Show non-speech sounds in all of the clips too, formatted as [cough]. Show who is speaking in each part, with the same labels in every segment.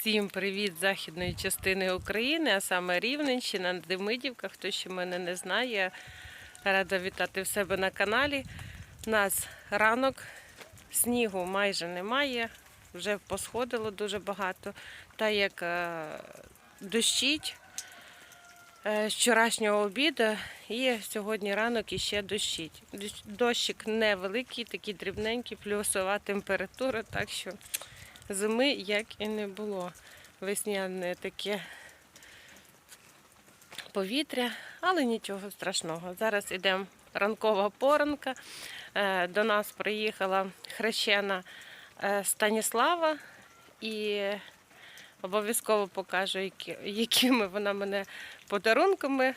Speaker 1: Всім привіт з західної частини України, а саме Рівненщина, Демидівка. Хто ще мене не знає, рада вітати в себе на каналі. У нас ранок, снігу майже немає, вже посходило дуже багато. Та як е, дощить е, з вчорашнього обіду і сьогодні ранок іще дощить. Дощ- Дощик невеликий, такий дрібненький, плюсова температура, так що зими як і не було. Весняне таке повітря, але нічого страшного. Зараз йдемо ранкова поранка. Е, До нас приїхала хрещена е, Станіслава і обов'язково покажу, якими вона мене подарунками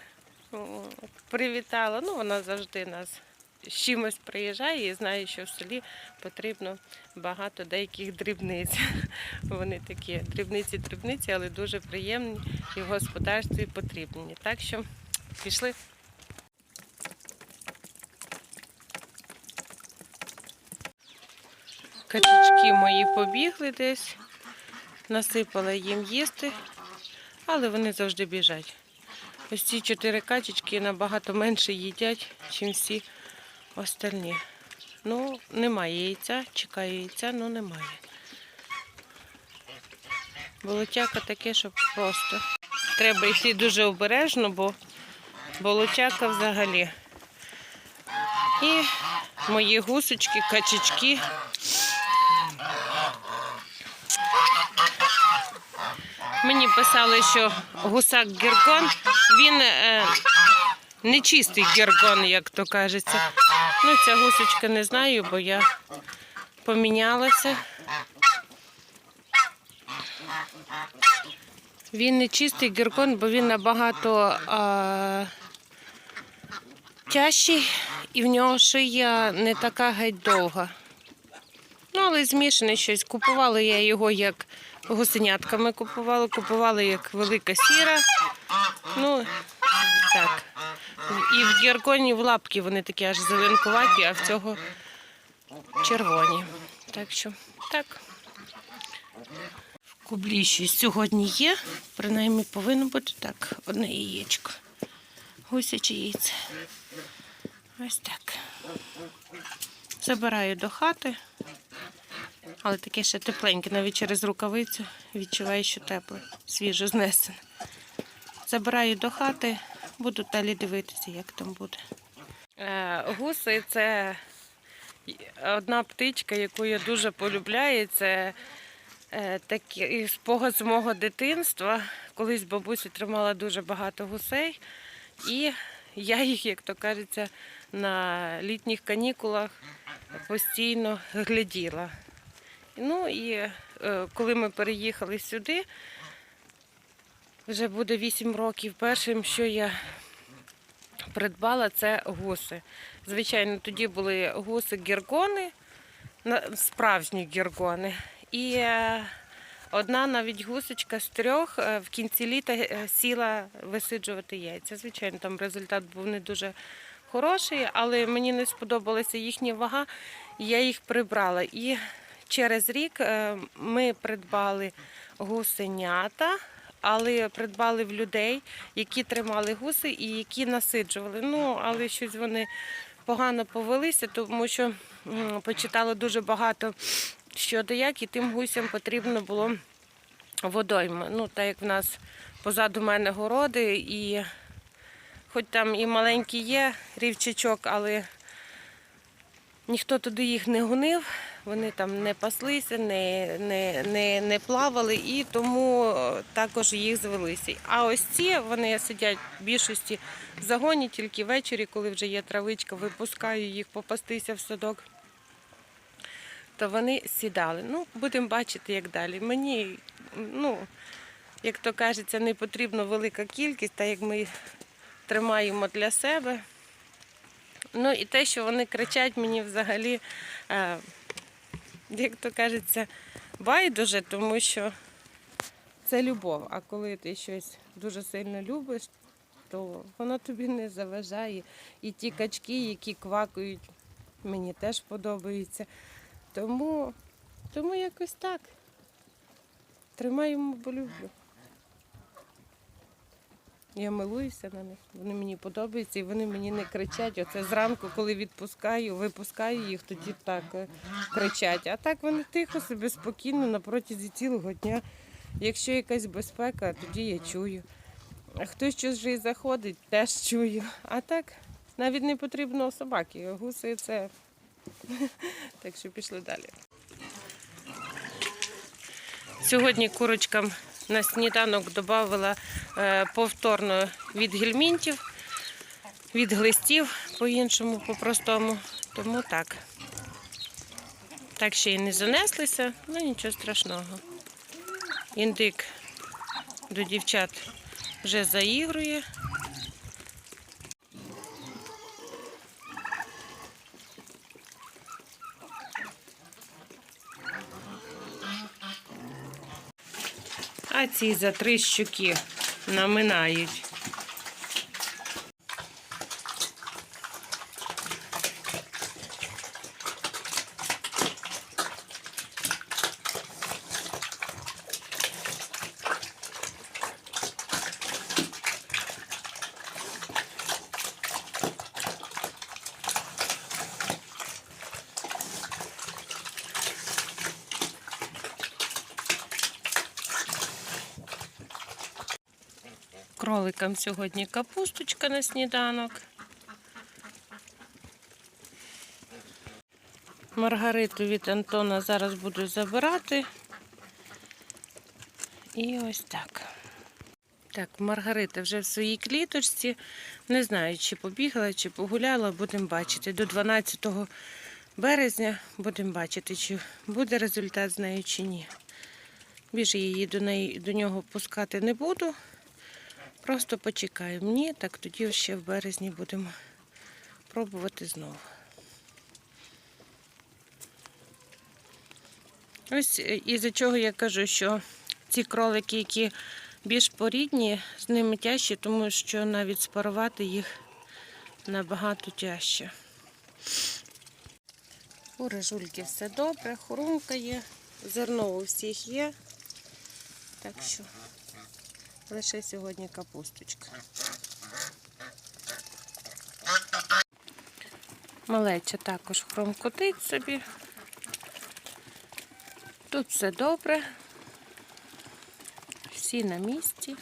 Speaker 1: привітала. Ну, вона завжди нас з чимось приїжджає і знає, що в селі потрібно багато деяких дрібниць. [laughs] Вони такі дрібниці-дрібниці, але дуже приємні і в господарстві потрібні. Так що пішли. Качечки мої побігли десь, насипала їм їсти, але вони завжди біжать. Ось ці чотири качечки набагато менше їдять, ніж всі остальні. Ну, немає яйця, чекаю яйця, ну немає. Болотяка таке, що просто. Треба йти дуже обережно, бо болотяка взагалі. І мої гусочки, качечки. Мені писали, що гусак гіргон, він е, не чистий гіргон, як то кажеться. Ну, ця гусочка не знаю, бо я помінялася. Він не чистий гіркон, бо він набагато а, тяжчий і в нього шия не така геть довга. Ну, але змішане щось. Купувала я його як гусенятками купувала, купувала як велика сіра. Ну, так. І в гірконі в лапки вони такі аж зеленкуваті, а в цього червоні. Так що, так. Кубліші сьогодні є, принаймні повинно бути так, одне яєчко. Гусяче яйце. Ось так. Забираю до хати, але таке ще тепленьке, навіть через рукавицю відчуваю, що тепле, свіжо знесене. Забираю до хати, буду далі дивитися, як там буде. Е, Гуси це одна птичка, яку я дуже полюбляю. Це е, такий спогад з мого дитинства. Колись бабуся тримала дуже багато гусей, і я їх, як то кажеться, на літніх канікулах постійно гляділа. Ну і е, коли ми переїхали сюди, вже буде 8 років. Першим, що я придбала, це гуси. Звичайно, тоді були гуси гіргони, справжні гіргони. І е, одна навіть гусочка з трьох е, в кінці літа е, сіла висиджувати яйця. Звичайно, там результат був не дуже хороший, але мені не сподобалася їхня вага, і я їх прибрала. І через рік ми придбали гусенята. Але придбали в людей, які тримали гуси і які насиджували. Ну, але щось вони погано повелися, тому що почитала дуже багато щодо як, і тим гусям потрібно було водойма. Ну, так як в нас позаду мене городи, і хоч там і маленький є рівчачок, але ніхто туди їх не гонив, вони там не паслися, не, не, не, не плавали, і тому е, також їх звелися. А ось ці вони сидять в більшості в загоні тільки ввечері, коли вже є травичка, випускаю їх попастися в садок. То вони сідали. Ну, будемо бачити, як далі. Мені, ну, як то кажеться, не потрібна велика кількість, так як ми тримаємо для себе. Ну і те, що вони кричать, мені взагалі, е, [laughs] як то кажеться, байдуже, тому що це любов. А коли ти щось дуже сильно любиш, то воно тобі не заважає. І ті качки, які квакають, мені теж подобаються. Тому, тому якось так. Тримаємо, бо люблю. Я милуюся на них. Вони мені подобаються і вони мені не кричать. Оце зранку, коли відпускаю, випускаю їх, тоді так е, кричать. А так вони тихо собі спокійно на протязі цілого дня. Якщо якась безпека, тоді я чую. А хтось щось вже і заходить, теж чую. А так навіть не потрібно собаки. Гуси це. [laughs] Так що пішли далі. Сьогодні курочкам на сніданок додавала е, повторно від гельмінтів, від глистів по-іншому, по-простому. Тому так. Так ще й не занеслися, ну нічого страшного. Індик до дівчат вже заігрує. Ці за три щуки наминають. Кроликам сьогодні капусточка на сніданок. Маргариту від Антона зараз буду забирати. І ось так. Так, Маргарита вже в своїй кліточці. Не знаю, чи побігла, чи погуляла, будемо бачити. До 12 березня будемо бачити, чи буде результат з нею, чи ні. Більше її до, неї, до нього пускати не буду. Просто почекаємо. Ні, так тоді ще в березні будемо пробувати знову. Ось е, із-за чого я кажу, що ці кролики, які більш порідні, з ними тяжче, тому що навіть спарувати їх набагато тяжче. У рижульки все добре, хрумкає, зерно у всіх є. Так що лише сьогодні капусточка. Малеча також хромкотить собі. Тут все добре. Всі на місці.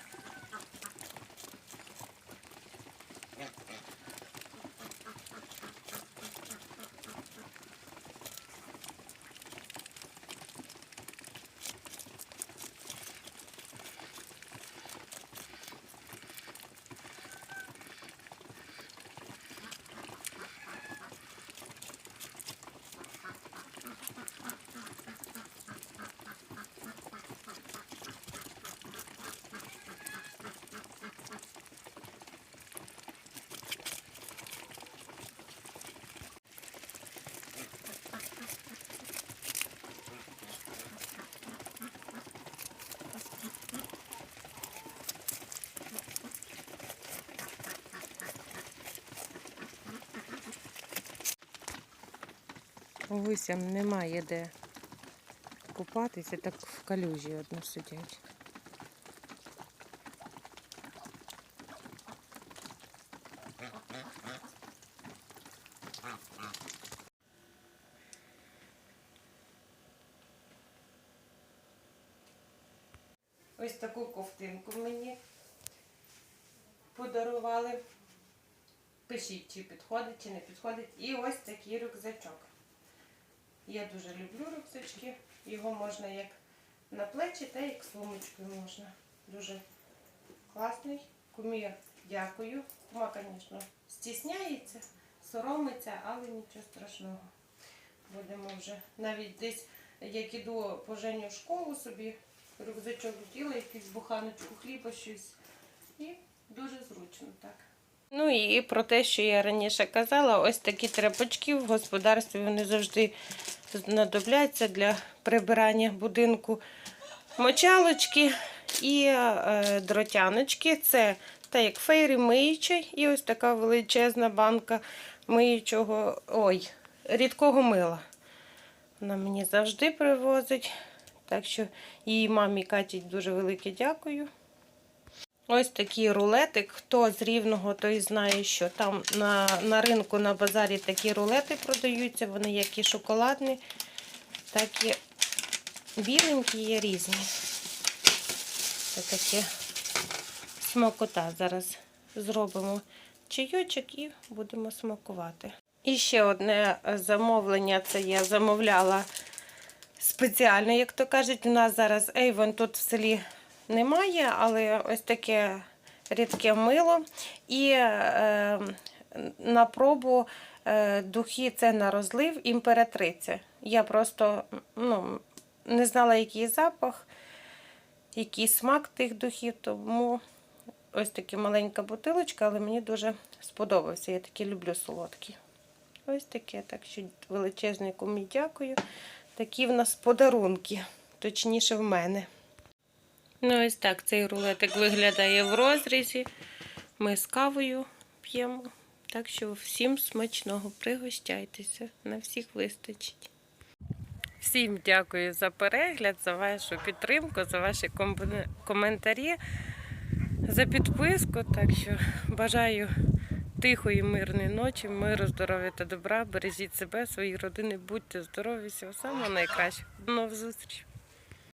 Speaker 1: Гусям немає де купатися, так в калюжі одно сидять. Ось таку ковтинку мені подарували. Пишіть, чи підходить, чи не підходить. І ось такий рюкзачок. Я дуже люблю рюкзачки. Його можна як на плечі, та як сумочкою можна. Дуже класний. Кумі дякую. Кума, звісно, стісняється, соромиться, але нічого страшного. Будемо вже навіть десь, як іду по Женю в школу собі, рюкзачок вділа, якусь буханочку хліба, щось. І дуже зручно так. Ну і про те, що я раніше казала, ось такі тряпочки в господарстві вони завжди знадобляться для прибирання будинку. Мочалочки і е, дротяночки. Це так як фейри миючий і ось така величезна банка миючого, ой, рідкого мила. Вона мені завжди привозить. Так що її мамі Каті дуже велике дякую. Ось такий рулетик. Хто з рівного, той знає, що там на, на ринку на базарі такі рулети продаються. Вони як і шоколадні, так і біленькі є різні. Це таке смакота. Зараз зробимо чайочок і будемо смакувати. І ще одне замовлення це я замовляла спеціально, як то кажуть. У нас зараз Avon тут в селі немає, але ось таке рідке мило. І е, на пробу е, духи це на розлив імператриця. Я просто ну, не знала, який запах, який смак тих духів, тому ось така маленька бутилочка, але мені дуже сподобався. Я такі люблю солодкі. Ось таке, так що величезне комі дякую. Такі в нас подарунки, точніше в мене. Ну, ось так цей рулетик виглядає в розрізі. Ми з кавою п'ємо. Так що всім смачного, пригощайтеся, на всіх вистачить. Всім дякую за перегляд, за вашу підтримку, за ваші коментарі, за підписку. Так що бажаю тихої, мирної ночі, миру, здоров'я та добра. Бережіть себе, свої родини, будьте здорові, всього самого найкращого. До нових зустрічей!